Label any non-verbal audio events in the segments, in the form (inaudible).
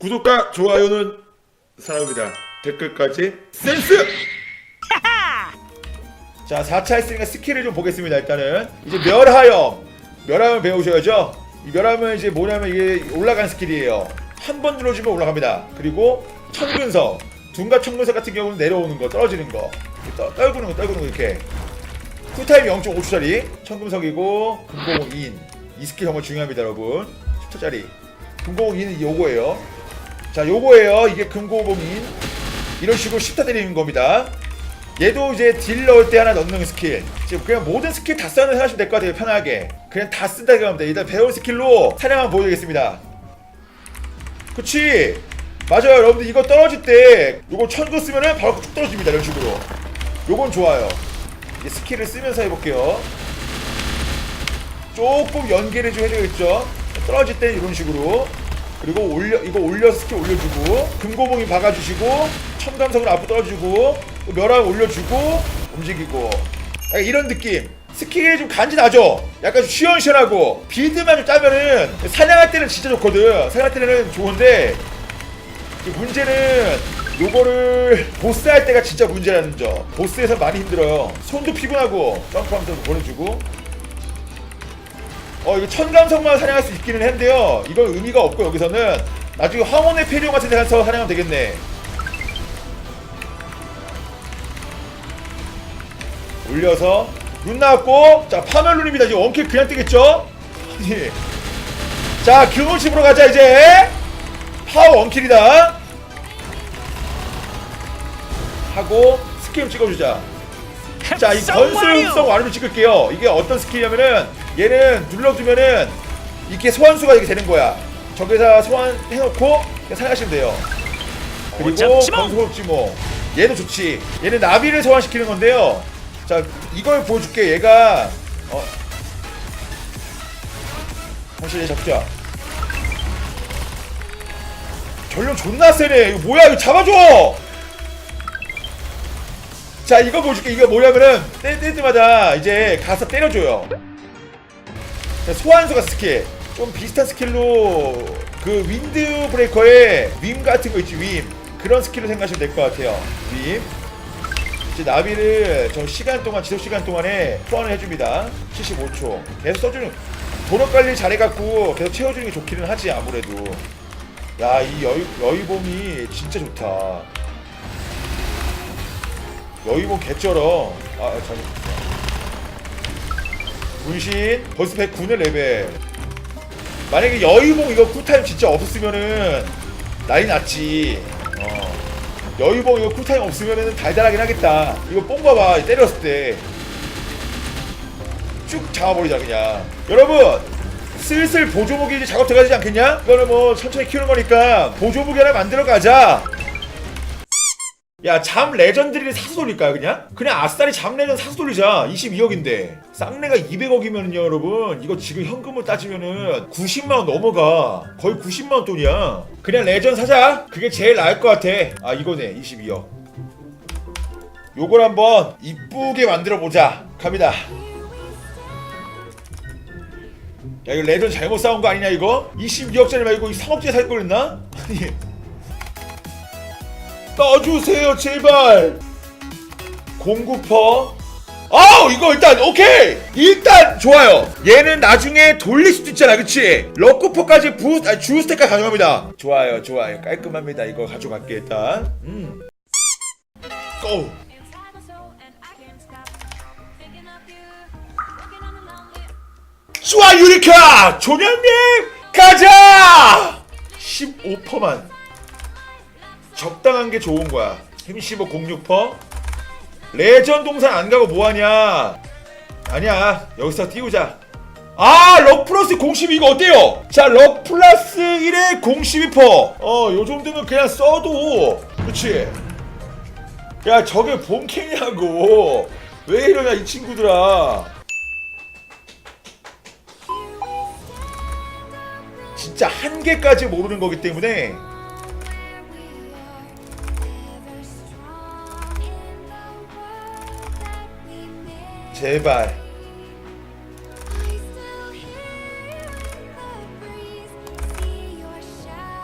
구독과 좋아요는 사랑입니다. 댓글까지 센스! 자, 4차 했으니까 스킬을 좀 보겠습니다. 일단은 이제 멸하염, 멸하염 배우셔야죠. 이 멸하염은 이제 뭐냐면 이게 올라간 스킬이에요. 한 번 눌러주면 올라갑니다. 그리고 천근석, 둔과 천근석 같은 경우는 내려오는 거, 떨어지는 거, 떠, 떨구는 거, 떨구는 거 이렇게. 쿨타임 0.5초짜리 천금석이고 금공은 2인 이 스킬 정말 중요합니다 여러분 10초짜리 금공은 2는 요거예요 자 요거예요. 이게 금고봉인 이런 식으로 10타 때리는 겁니다. 얘도 이제 딜 넣을 때 하나 넣는 스킬. 지금 그냥 모든 스킬 다 써는 생각하시면 될 것 같아요 편하게. 그냥 다 쓴다 생각합니다. 일단 배운 스킬로 사냥 한번 보여드리겠습니다. 그치? 맞아요 여러분들. 이거 떨어질 때 요거 천거 쓰면은 바로 쭉 떨어집니다 이런 식으로. 요건 좋아요. 이제 스킬을 쓰면서 해볼게요. 조금 연계를 좀 해줘야겠죠? 떨어질 때 이런 식으로 그리고 올려 이거 올려 스킬 올려주고 금고봉이 박아주시고 첨감석으로 앞으로 떨어지고 또 멸함 올려주고 움직이고. 약간 이런 느낌. 스킬이 좀 간지나죠? 약간 좀 시원시원하고. 빌드만 좀 짜면은 사냥할 때는 진짜 좋거든. 사냥할 때는 좋은데 이 문제는 요거를 보스 할 때가 진짜 문제라는 점. 보스에서 많이 힘들어요. 손도 피곤하고 점프하면서 보내주고 어 이거 천감성만 사냥할 수 있기는 한데요. 이건 의미가 없고 여기서는 나중에 황혼의 폐룡 같은 데 가서 사냥하면 되겠네. 올려서 눈 나왔고 자 파멸룬입니다. 이제 원킬 그냥 뜨겠죠? 아니. 자 규모집으로 가자 이제. 파워 원킬이다. 하고 스킬 찍어주자. 자 이 건술성 완료를 찍을게요. 이게 어떤 스킬이냐면은 얘는 눌러두면은 이렇게 소환수가 이렇게 되는 거야. 저기서 소환해놓고 그냥 사용하시면 돼요. 그리고 잡지 마. 건술지모 얘도 좋지. 얘는 나비를 소환시키는 건데요. 자 이걸 보여줄게. 얘가 어. 사실 얘 잡자. 전령 존나 세네. 이거 뭐야? 이거 잡아줘! 자 이거 보여줄게. 이거 뭐냐면은 때, 때 때마다 이제 가서 때려줘요 자, 소환수가 스킬. 좀 비슷한 스킬로 그 윈드 브레이커의 윈 같은 거 있지 윈 그런 스킬로 생각하시면 될 것 같아요 윈 이제 나비를 저 시간 동안 지속 시간 동안에 소환을 해줍니다. 75초. 계속 써주는 도력 관리 잘해갖고 계속 채워주는 게 좋기는 하지 아무래도. 야 이 여유, 여유봉이 진짜 좋다. 여의봉 개쩔어. 아 잘못했어 분신 벌써 109네 레벨. 만약에 여의봉 이거 쿨타임 진짜 없었으면은 난리 났지 어. 여의봉 이거 쿨타임 없으면은 달달하긴 하겠다. 이거 뽕 봐봐 때렸을 때. 쭉 잡아버리자 그냥. 여러분 슬슬 보조무기 이제 작업 들어가지 않겠냐? 이거는 뭐 천천히 키우는 거니까 보조무기 하나 만들어 가자 야, 잠 레전드리를 사서 돌릴까요, 그냥? 그냥 아싸리 잠 레전 사서 돌리자. 22억인데. 쌍내가 200억이면요, 여러분. 이거 지금 현금으로 따지면은 90만원 넘어가. 거의 90만원 돈이야. 그냥 레전 사자. 그게 제일 나을 것 같아. 아, 이거네. 22억. 요걸 한번 이쁘게 만들어 보자. 갑니다. 야, 이거 레전 잘못 싸운 거 아니냐, 이거? 22억짜리 말고 3억짜리 살 거랬나? (laughs) 아니. 떠주세요 제발. 공구퍼. 아우 이거 일단 오케이! 일단 좋아요. 얘는 나중에 돌릴 수도 있잖아 그치? 럭쿠퍼까지 부 아니, 주스택까지 가져갑니다. 좋아요 좋아요. 깔끔합니다 이거 가져갈게 일단. 음. 고! 좋아 유리카 조련님 가자! 15%만 적당한 게 좋은 거야. 힘 15, 06퍼. 레전 동산 안 가고 뭐하냐? 아니야. 여기서 띄우자. 아, 럭 플러스 012 이거 어때요? 자, 럭 플러스 1에 012퍼. 어, 요 정도는 그냥 써도. 그치? 야, 저게 본캐냐고. 왜 이러냐, 이 친구들아. 진짜 한 개까지 모르는 거기 때문에 제발.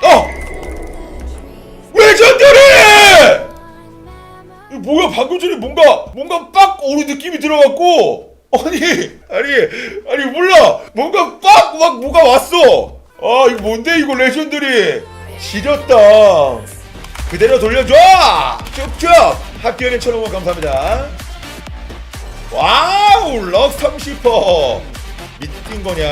어! 왜 전멸해! 뭐야? 방금 전에 뭔가 뭔가 빡 오는 느낌이 들어갔고. 아니 아니 아니 몰라. 뭔가 빡 막 뭐가 왔어. 아 이거 뭔데? 이거 레전드리. 지렸다. 그대로 돌려줘! 쭉쭉! 합격에 천원원 감사합니다. 와우 럭 30퍼. 밑에 낀 거냐?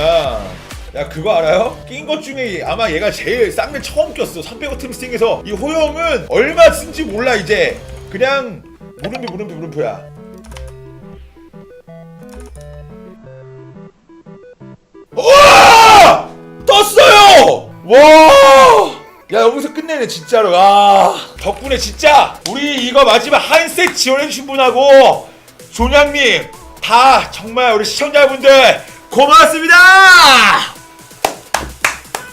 야 그거 알아요? 낀 것 중에 아마 얘가 제일 쌍내 처음 꼈어. 300원 트리스팅에서. 이 호영은 얼마 쓴지 몰라 이제. 그냥 물음표 물음표 물음표야. 와! 떴어요! 와 야 여기서 끝내네 진짜로. 와 덕분에 진짜 우리 이거 마지막 한 셋 지원해주신 분하고 존양님 다 정말 우리 시청자분들 고맙습니다!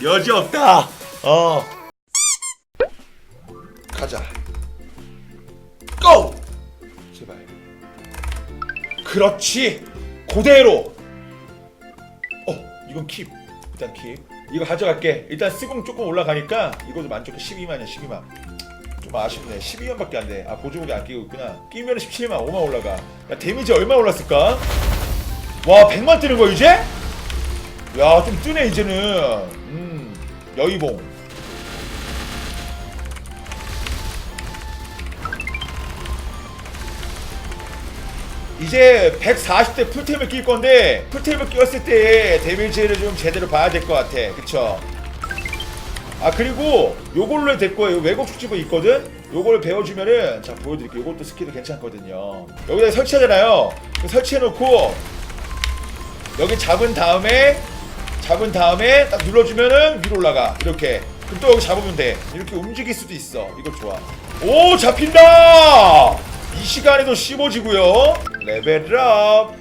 여지 없다. 어. 가자. 고! 제발. 그렇지. 그대로. 어 이건 킵. 일단 킵. 이거 가져갈게. 일단 스공 조금 올라가니까 이것도 만족해. 12만이야 12만 좀 아쉽네. 12만밖에 안돼 아 보조국이 안 끼고 있구나. 끼면 17만 5만 올라가. 야 데미지 얼마 올랐을까? 와 100만 뜨는 거야 이제? 야 좀 뜨네 이제는. 음 여의봉. 이제 140대 풀템을 낄 건데 풀템을 끼웠을 때 데미지를 좀 제대로 봐야 될 것 같아. 그쵸 아 그리고 요걸로 될 거예요. 외국 축지부 있거든? 요걸 배워주면은 자 보여드릴게요. 요것도 스킬이 괜찮거든요. 여기다 설치하잖아요. 설치해놓고 여기 잡은 다음에 잡은 다음에 딱 눌러주면은 위로 올라가. 이렇게. 그럼 또 여기 잡으면 돼. 이렇게 움직일 수도 있어. 이거 좋아. 오 잡힌다! 이 시간에도 씹어지고요. 레벨업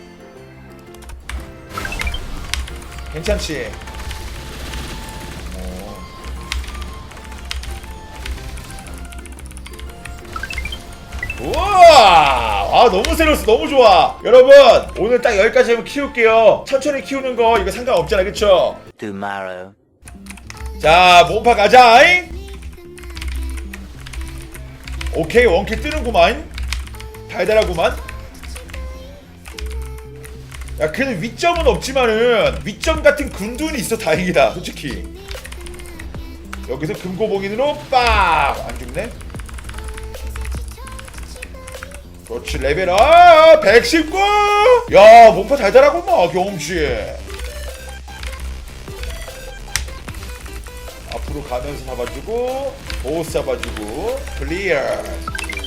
괜찮지 우와! 아 너무 새로웠어. 너무 좋아. 여러분 오늘 딱 여기까지 한번 키울게요. 천천히 키우는 거 이거 상관없잖아. 그쵸? tomorrow. 자 몸파 가자. 잉? 오케이 원킬 뜨는구만. 달달하구만. 야 그래도 위점은 없지만은 위점 같은 군두는 있어. 다행이다 솔직히. 여기서 금고봉인으로 빡 안 죽네 그렇지 레벨업 119! 야 몸파 달달하구만 경험치. 앞으로 가면서 잡아주고 보스 잡아주고 클리어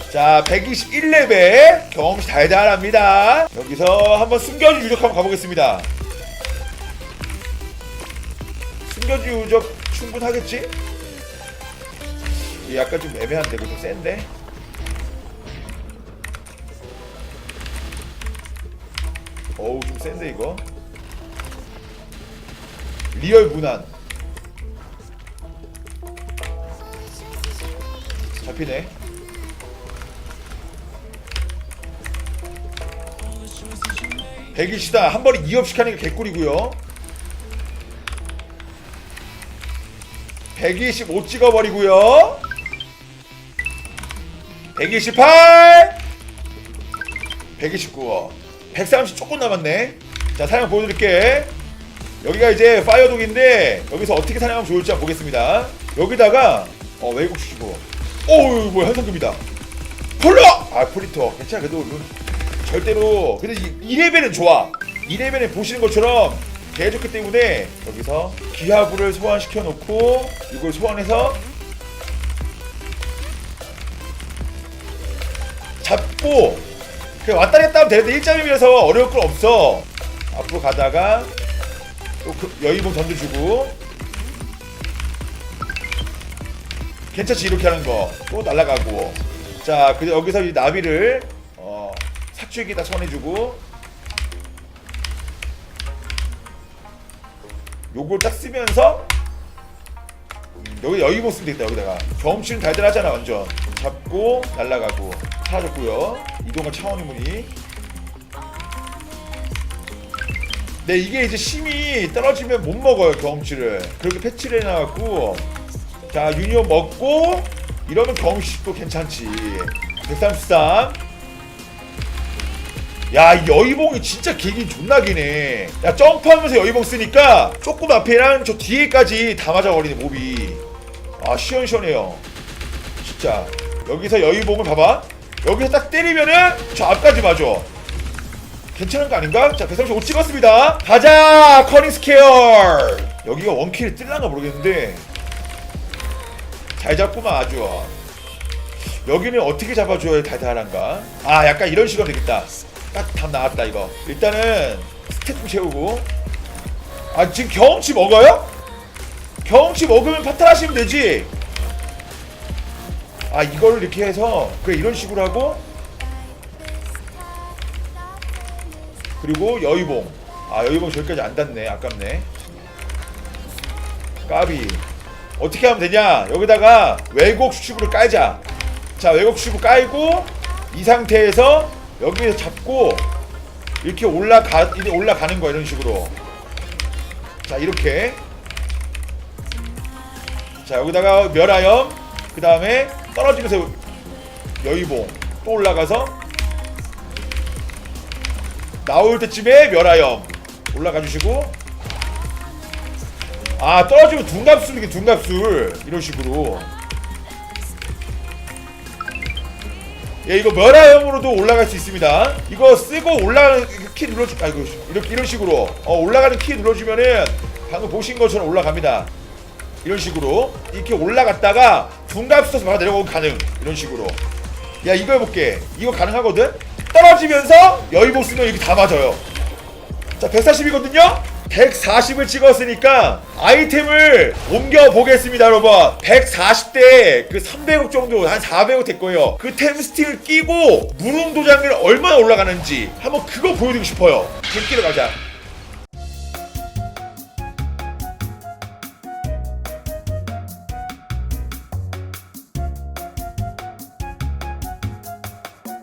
자 121레벨 경험치 달달합니다. 여기서 한번 숨겨진 유적 한번 가보겠습니다. 숨겨진 유적 충분하겠지? 약간 좀 애매한데 좀 센데 어우 좀 센데 이거? 리얼 무난. 잡히네. 백일시다. 한 번에 2업씩 하니까 개꿀이고요. 125 찍어버리고요. 128 129 130 조금 남았네. 자 사냥 보여드릴게. 여기가 이제 파이어독인데 여기서 어떻게 사냥하면 좋을지 한번 보겠습니다. 여기다가 어 외국 주시고 어우 뭐야 현상금이다. 폴로 아 프리터. 괜찮아 그래도 룬 절대로. 근데 이, 2레벨은 좋아. 2레벨은 보시는 것처럼 개 좋기 때문에 여기서 기하부를 소환시켜 놓고 이걸 소환해서 잡고 그냥 왔다 갔다 하면 되는데 1점이라서 어려울 건 없어. 앞으로 가다가 또 그 여의봉 던져주고. 괜찮지 이렇게 하는 거또 날아가고. 자 그래서 여기서 이 나비를 어 삭주기다 손해주고. 요걸 딱 쓰면서 음, 여기 여의봉 쓰면 되겠다 여기다가. 경험치는 달달하잖아 완전. 잡고 날아가고 사라졌고요 이동과 차원의 문이 네 이게 이제 심이 떨어지면 못 먹어요 경험치를 그렇게 패치를 해놔갖고 자 유니온 먹고 이러면 경험치도 괜찮지 133 야, 이 여의봉이 진짜 길긴 존나 기네. 야, 점프하면서 여의봉 쓰니까 조금 앞에랑 저 뒤에까지 다 맞아버리네, 몹이. 아, 시원시원해요. 진짜. 여기서 여의봉을 봐봐. 여기서 딱 때리면은 저 앞까지 맞아. 괜찮은 거 아닌가? 자, 135 찍었습니다. 가자! 커닝 스퀘어! 여기가 원킬을 뜰란가 모르겠는데. 잘 잡구만, 아주. 여기는 어떻게 잡아줘야 달달한가? 아 약간 이런 식으로 되겠다 딱 답 나왔다 이거 일단은 좀 채우고 아 지금 경험치 먹어요? 경험치 먹으면 파탈하시면 되지 아 이거를 이렇게 해서 그래 이런 식으로 하고 그리고 여의봉. 아 여의봉 저기까지 안 닿네. 아깝네. 까비. 어떻게 하면 되냐? 여기다가 왜곡 수축으로 깔자. 자 왜곡 수축을 깔고 이 상태에서 여기에서 잡고 이렇게 올라가 올라가는 거 이런 식으로. 자 이렇게. 자 여기다가 멸하염. 그 다음에 떨어지면서 여의봉. 또 올라가서 나올 때쯤에 멸하염. 올라가 주시고. 아 떨어지면 둔갑술 이게 둔갑술. 이런 식으로. 예 이거 멸하염으로도 올라갈 수 있습니다. 이거 쓰고 올라가는 키 눌러주 아이고 이렇게 이런 식으로. 어 올라가는 키 눌러주면은 방금 보신 것처럼 올라갑니다 이런 식으로 이렇게 올라갔다가 둔갑 써서 바로 내려오면 가능. 이런 식으로. 야 이거 해볼게. 이거 가능하거든? 떨어지면서 여의봉 쓰면 이렇게 다 맞아요. 자 140이거든요? 140을 찍었으니까 아이템을 옮겨 보겠습니다 여러분. 140대 그 300억 정도 한 400억 될 거예요. 그 템스틱을 끼고 무릉 도장을 얼마나 올라가는지 한번 그거 보여드리고 싶어요. 잼끼러 가자